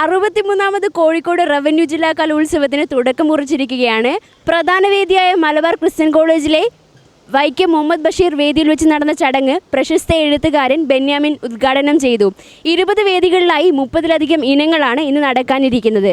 അറുപത്തിമൂന്നാമത് Kozhikode revenue ജില്ലാ കലോത്സവത്തിന് തുടക്കം കുറിച്ചിരിക്കുകയാണ്. പ്രധാന വേദിയായ മലബാർ ക്രിസ്ത്യൻ കോളേജിലെ വൈക്കം മുഹമ്മദ് ബഷീർ വേദിയിൽ വെച്ച് നടന്ന ചടങ്ങ് പ്രശസ്ത എഴുത്തുകാരൻ ബെന്യാമിൻ ഉദ്ഘാടനം ചെയ്തു. ഇരുപത് വേദികളിലായി മുപ്പതിലധികം ഇനങ്ങളാണ് ഇന്ന് നടക്കാനിരിക്കുന്നത്.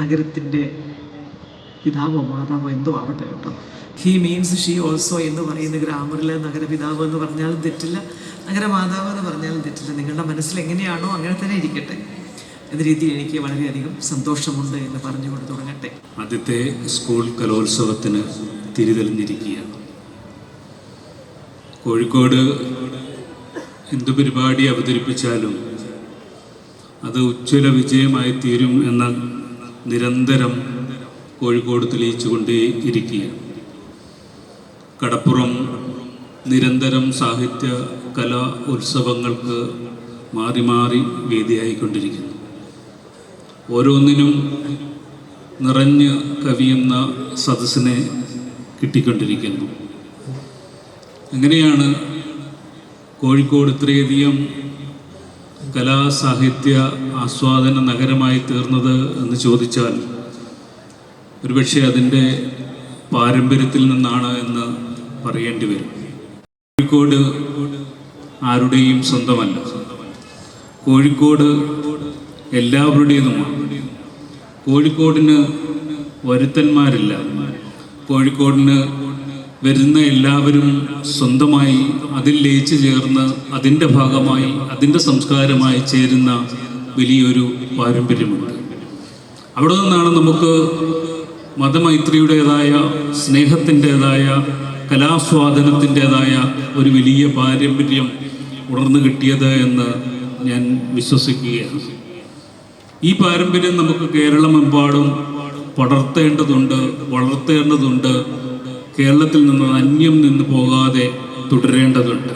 നഗരത്തിന്റെ പിതാവോ മാതാവോ എന്തോ ആവട്ടെ കേട്ടോ. ഹി മീൻസ് ഷീ ഓൾസോ എന്ന് പറയുന്ന ഗ്രാമറിലെ നഗരപിതാവ് എന്ന് പറഞ്ഞാലും തെറ്റില്ല. നഗരമാതാവ് എന്ന് പറഞ്ഞാലും തെറ്റില്ല. നിങ്ങളുടെ മനസ്സിൽ എങ്ങനെയാണോ അങ്ങനെ തന്നെ ഇരിക്കട്ടെ. എന്ന രീതിയിൽ എനിക്ക് വളരെയധികം സന്തോഷമുണ്ട് എന്ന് പറഞ്ഞുകൊണ്ട് തുടങ്ങട്ടെ. ആദ്യത്തെ സ്കൂൾ കലോത്സവത്തിന് തിരിതെളിഞ്ഞിരിക്കുകയാണ്. കോഴിക്കോട് എന്ത് പരിപാടി അവതരിപ്പിച്ചാലും അത് ഉജ്ജ്വല വിജയമായി തീരും എന്ന നിരന്തരം കോഴിക്കോട് തെളിയിച്ചുകൊണ്ടേ ഇരിക്കുകയാണ്. കടപ്പുറം നിരന്തരം സാഹിത്യ കലാ ഉത്സവങ്ങൾക്ക് മാറി മാറി വേദിയായിക്കൊണ്ടിരിക്കുന്നു. ഓരോന്നിനും നിറഞ്ഞ് കവിയുന്ന സദസ്സിനെ കിട്ടിക്കൊണ്ടിരിക്കുന്നു. എങ്ങനെയാണ് കോഴിക്കോട് ഇത്രയധികം കലാസാഹിത്യ ആസ്വാദന നഗരമായി തീർന്നത് എന്ന് ചോദിച്ചാൽ ഒരുപക്ഷെ അതിന്റെ പാരമ്പര്യത്തിൽ നിന്നാണ് എന്ന് പറയേണ്ടി വരും. കോഴിക്കോട് ആരുടെയും സ്വന്തമല്ല. കോഴിക്കോട് എല്ലാവരുടേതുമാണ്. കോഴിക്കോടിന് വരുത്തന്മാരില്ല. കോഴിക്കോടിന് വരുന്ന എല്ലാവരും സ്വന്തമായി അതിൽ ലയിച്ചു ചേർന്ന് അതിന്റെ ഭാഗമായി അതിന്റെ സംസ്കാരമായി ചേരുന്ന വലിയൊരു പാരമ്പര്യമുണ്ട്. അവിടെ നിന്നാണ് നമുക്ക് മതമൈത്രിയുടേതായ സ്നേഹത്തിന്റെതായ കലാസ്വാദനത്തിന്റെതായ ഒരു വലിയ പാരമ്പര്യം ഉണർന്നു കിട്ടിയത് എന്ന് ഞാൻ വിശ്വസിക്കുകയാണ്. ഈ പാരമ്പര്യം നമുക്ക് കേരളമെമ്പാടും പടർത്തേണ്ടതുണ്ട് വളർത്തേണ്ടതുണ്ട്. കേരളത്തിൽ നിന്ന് അന്യം നിന്ന് പോകാതെ തുടരേണ്ടതുണ്ട്.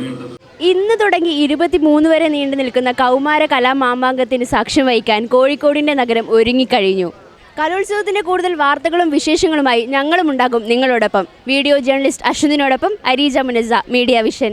ഇന്ന് തുടങ്ങി ഇരുപത്തിമൂന്ന് വരെ നീണ്ടു നിൽക്കുന്ന കൗമാര കലാമാമാങ്കത്തിന് സാക്ഷ്യം വഹിക്കാൻ കോഴിക്കോടിന്റെ നഗരം ഒരുങ്ങിക്കഴിഞ്ഞു. കലോത്സവത്തിന്റെ കൂടുതൽ വാർത്തകളും വിശേഷങ്ങളുമായി ഞങ്ങളും ഉണ്ടാകും നിങ്ങളോടൊപ്പം. വീഡിയോ ജേർണലിസ്റ്റ് അശ്വതിനോടൊപ്പം അരീജ മുനസ മീഡിയ വിഷൻ.